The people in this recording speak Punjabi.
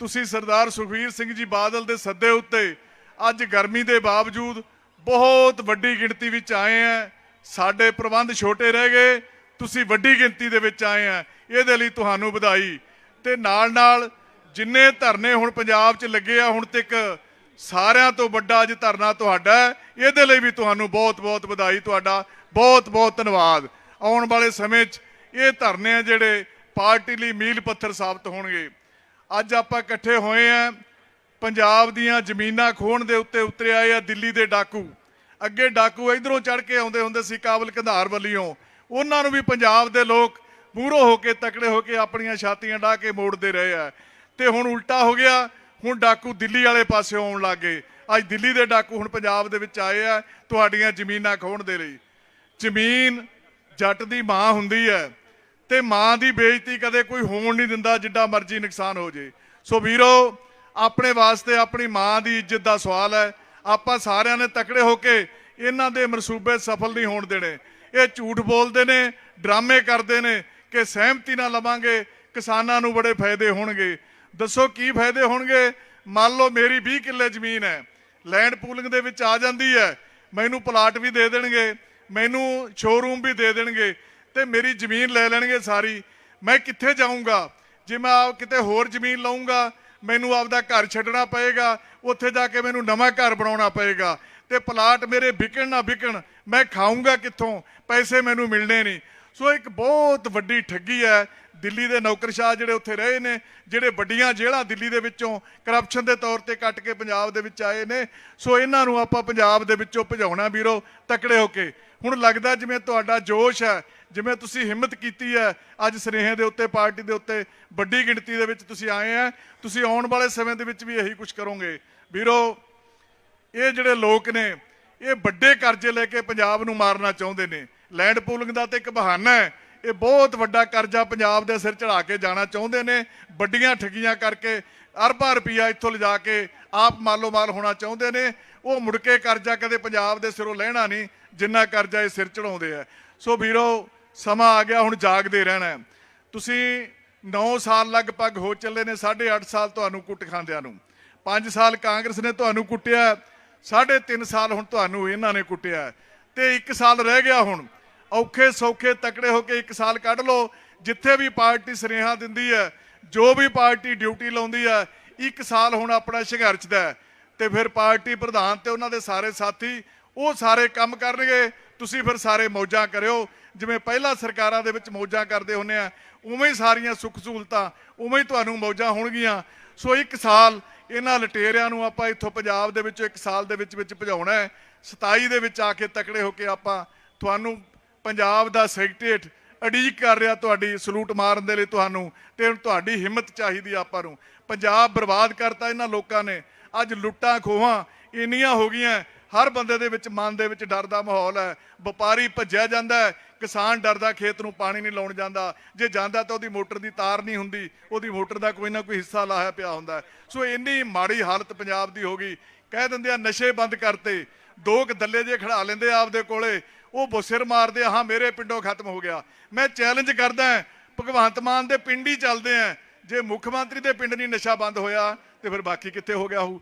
ਤੁਸੀਂ ਸਰਦਾਰ ਸੁਖਵੀਰ ਸਿੰਘ ਜੀ ਬਾਦਲ ਦੇ ਸੱਦੇ ਉੱਤੇ ਅੱਜ ਗਰਮੀ ਦੇ ਬਾਵਜੂਦ ਬਹੁਤ ਵੱਡੀ ਗਿਣਤੀ ਵਿੱਚ ਆਏ ਆ ਸਾਡੇ ਪ੍ਰਬੰਧ ਛੋਟੇ ਰਹਿ ਗਏ, ਤੁਸੀਂ ਵੱਡੀ ਗਿਣਤੀ ਦੇ ਵਿੱਚ ਆਏ ਆ ਇਹਦੇ ਲਈ ਤੁਹਾਨੂੰ ਵਧਾਈ। ਤੇ ਨਾਲ ਨਾਲ ਜਿੰਨੇ ਧਰਨੇ ਹੁਣ ਪੰਜਾਬ 'ਚ ਲੱਗੇ ਆ, ਹੁਣ ਤੱਕ ਸਾਰਿਆਂ ਤੋਂ ਵੱਡਾ ਅੱਜ ਧਰਨਾ ਤੁਹਾਡਾ ਇਹਦੇ ਲਈ ਵੀ ਤੁਹਾਨੂੰ ਬਹੁਤ-ਬਹੁਤ ਵਧਾਈ ਤੁਹਾਡਾ। ਬਹੁਤ-ਬਹੁਤ ਧੰਨਵਾਦ। ਆਉਣ ਵਾਲੇ ਸਮੇਂ 'ਚ ਇਹ ਧਰਨੇ ਆ ਜਿਹੜੇ ਪਾਰਟੀ ਲਈ ਮੀਲ ਪੱਥਰ ਸਾਬਤ ਹੋਣਗੇ। ਅੱਜ ਆਪਾਂ ਇਕੱਠੇ ਹੋਏ ਆ। ਪੰਜਾਬ ਦੀਆਂ ਜ਼ਮੀਨਾਂ ਖੋਣ ਦੇ ਉੱਤੇ ਉਤਰਿਆ ਆ ਦਿੱਲੀ ਦੇ ਡਾਕੂ। ਅੱਗੇ ਡਾਕੂ ਇਧਰੋਂ ਚੜ ਕੇ ਆਉਂਦੇ ਹੁੰਦੇ ਸੀ ਕਾਬਲ ਕੰਧਾਰ ਵੱਲੀਓਂ ਉਹਨਾਂ ਨੂੰ ਵੀ ਪੰਜਾਬ ਦੇ ਲੋਕ ਮੂਹਰੋਂ ਹੋ ਕੇ, ਤਕੜੇ ਹੋ ਕੇ ਆਪਣੀਆਂ ਛਾਤੀਆਂ ਢਾ ਕੇ ਮੋੜਦੇ ਰਹੇ ਆ। ਤੇ ਹੁਣ ਉਲਟਾ ਹੋ ਗਿਆ। ਹੁਣ ਡਾਕੂ ਦਿੱਲੀ ਵਾਲੇ ਪਾਸੇ ਆਉਣ ਲੱਗੇ ਅੱਜ ਦਿੱਲੀ ਦੇ ਡਾਕੂ ਹੁਣ ਪੰਜਾਬ ਦੇ ਵਿੱਚ ਆਏ ਆ। ਤੁਹਾਡੀਆਂ ਜ਼ਮੀਨਾਂ ਖੋਣ ਦੇ ਲਈ। ਜ਼ਮੀਨ ਜੱਟ ਦੀ ਮਾਂ ਹੁੰਦੀ ਹੈ। ਤੇ ਮਾਂ ਦੀ ਬੇਇੱਜ਼ਤੀ ਕਦੇ ਕੋਈ ਹੋਣ ਨਹੀਂ ਦਿੰਦਾ, ਜਿੱਡਾ ਮਰਜ਼ੀ ਨੁਕਸਾਨ ਹੋ ਜੇ। ਸੋ ਵੀਰੋ, ਆਪਣੇ ਵਾਸਤੇ ਆਪਣੀ ਮਾਂ ਦੀ ਇੱਜ਼ਤ ਦਾ ਸਵਾਲ ਹੈ। ਆਪਾਂ ਸਾਰਿਆਂ ਨੇ ਤਕੜੇ ਹੋ ਕੇ ਇਹਨਾਂ ਦੇ ਮਨਸੂਬੇ ਸਫਲ ਨਹੀਂ ਹੋਣ ਦੇਣੇ। ਇਹ ਝੂਠ ਬੋਲਦੇ ਨੇ, ਡਰਾਮੇ ਕਰਦੇ ਨੇ ਕਿ ਸਹਿਮਤੀ ਨਾਲ ਲਵਾਂਗੇ, ਕਿਸਾਨਾਂ ਨੂੰ ਬੜੇ ਫਾਇਦੇ ਹੋਣਗੇ। ਦੱਸੋ ਕੀ ਫਾਇਦੇ ਹੋਣਗੇ? ਮੰਨ ਲਓ ਮੇਰੀ 20 ਕਿੱਲੇ ਜ਼ਮੀਨ ਹੈ ਲੈਂਡ ਪੂਲਿੰਗ ਦੇ ਵਿੱਚ ਆ ਜਾਂਦੀ ਹੈ, ਮੈਨੂੰ ਪਲਾਟ ਵੀ ਦੇ ਦੇਣਗੇ, ਮੈਨੂੰ ਸ਼ੋਰੂਮ ਵੀ ਦੇ ਦੇਣਗੇ। ਤੇ ਮੇਰੀ ਜ਼ਮੀਨ ਲੈ ਲੈਣਗੇ ਸਾਰੀ। ਮੈਂ ਕਿੱਥੇ ਜਾਊਂਗਾ? ਜੇ ਮੈਂ ਆਪ ਕਿਤੇ ਹੋਰ ਜ਼ਮੀਨ ਲਵਾਂਗਾ ਮੈਨੂੰ ਆਪਦਾ ਘਰ ਛੱਡਣਾ ਪਏਗਾ, ਉੱਥੇ ਜਾ ਕੇ ਮੈਨੂੰ ਨਵਾਂ ਘਰ ਬਣਾਉਣਾ ਪਏਗਾ ਤੇ ਪਲਾਟ ਮੇਰੇ ਵਿਕਣ ਨਾ ਵਿਕਣ ਮੈਂ ਖਾਊਂਗਾ ਕਿੱਥੋਂ? ਪੈਸੇ ਮੈਨੂੰ ਮਿਲਣੇ ਨਹੀਂ। ਸੋ ਇੱਕ ਬਹੁਤ ਵੱਡੀ ਠੱਗੀ ਹੈ ਦਿੱਲੀ ਦੇ ਨੌਕਰਸ਼ਾਹ ਜਿਹੜੇ ਉੱਥੇ ਰਹੇ ਨੇ, ਜਿਹੜੇ ਵੱਡੀਆਂ ਜੇਲ੍ਹਾਂ ਦਿੱਲੀ ਦੇ ਵਿੱਚੋਂ ਕਰਪਸ਼ਨ ਦੇ ਤੌਰ ਤੇ ਕੱਟ ਕੇ ਪੰਜਾਬ ਦੇ ਵਿੱਚ ਆਏ ਨੇ, ਸੋ ਇਹਨਾਂ ਨੂੰ ਆਪਾਂ ਪੰਜਾਬ ਦੇ ਵਿੱਚੋਂ ਭਜਾਉਣਾ ਵੀਰੋ, ਤਕੜੇ ਹੋ ਕੇ। ਹੁਣ ਲੱਗਦਾ ਜਿਵੇਂ ਤੁਹਾਡਾ ਜੋਸ਼ ਹੈ, ਜਿਵੇਂ ਤੁਸੀਂ ਹਿੰਮਤ ਕੀਤੀ ਹੈ, ਅੱਜ ਸਨੇਹ ਦੇ ਉੱਤੇ, ਪਾਰਟੀ ਦੇ ਉੱਤੇ ਵੱਡੀ ਗਿਣਤੀ ਦੇ ਵਿੱਚ ਤੁਸੀਂ ਆਏ ਆ ਤੁਸੀਂ ਆਉਣ ਵਾਲੇ ਸਮੇਂ ਦੇ ਵਿੱਚ ਵੀ ਇਹੀ ਕੁਝ ਕਰੋਗੇ। ਵੀਰੋ, ਇਹ ਜਿਹੜੇ ਲੋਕ ਨੇ, ਇਹ ਵੱਡੇ ਕਰਜ਼ੇ ਲੈ ਕੇ ਪੰਜਾਬ ਨੂੰ ਮਾਰਨਾ ਚਾਹੁੰਦੇ ਨੇ। ਲੈਂਡ ਪੂਲਿੰਗ ਦਾ ਤੇ ਇੱਕ ਬਹਾਨਾ ਹੈ। ਇਹ ਬਹੁਤ ਵੱਡਾ ਕਰਜ਼ਾ ਪੰਜਾਬ ਦੇ ਸਿਰ ਚੜਾ ਕੇ ਜਾਣਾ ਚਾਹੁੰਦੇ ਨੇ। ਵੱਡੀਆਂ ਠੱਗੀਆਂ ਕਰਕੇ ਅਰਬਾਂ ਰੁਪਈਆ ਇੱਥੋਂ ਲਿਜਾ ਕੇ ਆਪ ਮਾਲੋ ਮਾਲ ਹੋਣਾ ਚਾਹੁੰਦੇ ਨੇ। ਉਹ ਮੁੜ ਕੇ ਕਰਜ਼ਾ ਕਦੇ ਪੰਜਾਬ ਦੇ ਸਿਰੋਂ ਲੈਣਾ ਨਹੀਂ, ਜਿੰਨਾ ਕਰਜ਼ਾ ਇਹ ਸਿਰ ਚੜਾਉਂਦੇ ਆ। ਸੋ ਵੀਰੋ, ਸਮਾਂ ਆ ਗਿਆ, ਹੁਣ ਜਾਗਦੇ ਰਹਿਣਾ ਤੁਸੀਂ 9 ਸਾਲ ਲਗਭਗ ਹੋ ਚੱਲੇ ਨੇ 8.5 ਸਾਲ ਤੁਹਾਨੂੰ ਕੁੱਟ ਖਾਂਦਿਆਂ ਨੂੰ। 5 ਸਾਲ ਕਾਂਗਰਸ ਨੇ ਤੁਹਾਨੂੰ ਕੁੱਟਿਆ, ਸਾਢੇ 3 ਸਾਲ ਹੁਣ ਤੁਹਾਨੂੰ ਇਹਨਾਂ ਨੇ ਕੁੱਟਿਆ। ਤੇ 1 ਸਾਲ ਰਹਿ ਗਿਆ ਹੁਣ। ਔਖੇ ਸੌਖੇ ਤਕੜੇ ਹੋ ਕੇ ਇੱਕ ਸਾਲ ਕੱਢ ਲਓ, ਜਿੱਥੇ ਵੀ ਪਾਰਟੀ ਸੁਨੇਹਾ ਦਿੰਦੀ ਹੈ, ਜੋ ਵੀ ਪਾਰਟੀ ਡਿਊਟੀ ਲਾਉਂਦੀ ਹੈ, ਇੱਕ ਸਾਲ ਹੁਣ ਆਪਣਾ ਸੰਘਰਸ਼ ਦਾ ਹੈ। ਤੇ ਫਿਰ ਪਾਰਟੀ ਪ੍ਰਧਾਨ ਤੇ ਉਹਨਾਂ ਦੇ ਸਾਰੇ ਸਾਥੀ, ਉਹ ਸਾਰੇ ਕੰਮ ਕਰਨਗੇ। ਤੁਸੀਂ ਫਿਰ ਸਾਰੇ ਮੌਜਾਂ ਕਰਿਓ। ਜਿਵੇਂ ਪਹਿਲਾਂ ਸਰਕਾਰਾਂ ਦੇ ਵਿੱਚ ਮੌਜਾਂ ਕਰਦੇ ਹੁੰਨੇ ਆ, ਉਵੇਂ ਹੀ ਸਾਰੀਆਂ ਸੁੱਖ ਸਹੂਲਤਾਂ, ਉਵੇਂ ਹੀ ਤੁਹਾਨੂੰ ਮੌਜਾਂ ਹੋਣਗੀਆਂ। ਸੋ ਇੱਕ ਸਾਲ ਇਹਨਾਂ ਲਟੇਰਿਆਂ ਨੂੰ ਆਪਾਂ ਇੱਥੋਂ ਪੰਜਾਬ ਦੇ ਵਿੱਚੋਂ ਇੱਕ ਸਾਲ ਦੇ ਵਿੱਚ ਵਿੱਚ ਭਜਾਉਣਾ ਹੈ। 27 ਦੇ ਵਿੱਚ ਆ ਕੇ ਤਕੜੇ ਹੋ ਕੇ ਆਪਾਂ ਤੁਹਾਨੂੰ ਪੰਜਾਬ ਦਾ ਸੈਕਟਰੀਏਟ ਅਡੀਕ ਕਰ ਰਿਹਾ ਤੁਹਾਡੀ ਸਲੂਟ ਮਾਰਨ ਦੇ ਲਈ ਤੁਹਾਨੂੰ ਤੇ ਤੁਹਾਡੀ ਹਿੰਮਤ ਚਾਹੀਦੀ ਆਪਾਂ ਨੂੰ। ਪੰਜਾਬ ਬਰਬਾਦ ਕਰਤਾ ਇਹਨਾਂ ਲੋਕਾਂ ਨੇ। ਅੱਜ ਲੁੱਟਾਂ ਖੋਹਾਂ ਇੰਨੀਆਂ ਹੋ ਗਈਆਂ। ਹਰ ਬੰਦੇ ਦੇ ਵਿੱਚ ਮਨ ਦੇ ਵਿੱਚ ਡਰ ਦਾ ਮਾਹੌਲ ਹੈ। ਵਪਾਰੀ ਭੱਜਿਆ ਜਾਂਦਾ ਹੈ। ਕਿਸਾਨ ਡਰਦਾ ਖੇਤ ਨੂੰ ਪਾਣੀ ਨਹੀਂ ਲਾਉਣ ਜਾਂਦਾ। ਜੇ ਜਾਂਦਾ ਤਾਂ ਉਹਦੀ ਮੋਟਰ ਦੀ ਤਾਰ ਨਹੀਂ ਹੁੰਦੀ। ਉਹਦੀ ਮੋਟਰ ਦਾ ਕੋਈ ਨਾ ਕੋਈ ਹਿੱਸਾ ਲਾਇਆ ਪਿਆ ਹੁੰਦਾ ਸੋ ਇੰਨੀ ਮਾੜੀ ਹਾਲਤ ਪੰਜਾਬ ਦੀ ਹੋ ਗਈ। ਕਹਿ ਦਿੰਦੇ ਆ ਨਸ਼ੇ ਬੰਦ ਕਰਤੇ। ਦੋ ਕ ਦੱਲੇ ਜੇ ਖੜਾ ਲੈਂਦੇ ਆਪਦੇ ਕੋਲੇ। ਉਹ ਬੁਸਿਰ ਮਾਰਦੇ ਆ ਹਾਂ ਮੇਰੇ ਪਿੰਡੋਂ ਖਤਮ ਹੋ ਗਿਆ। ਮੈਂ ਚੈਲੰਜ ਕਰਦਾ ਭਗਵੰਤ ਮਾਨ ਦੇ ਪਿੰਡ ਹੀ ਚੱਲਦੇ ਆ ਜੇ ਮੁੱਖ ਮੰਤਰੀ ਦੇ ਪਿੰਡ ਨਹੀਂ ਨਸ਼ਾ ਬੰਦ ਹੋਇਆ, ਤੇ ਫਿਰ ਬਾਕੀ ਕਿੱਥੇ ਹੋ ਗਿਆ ਹੋਊ?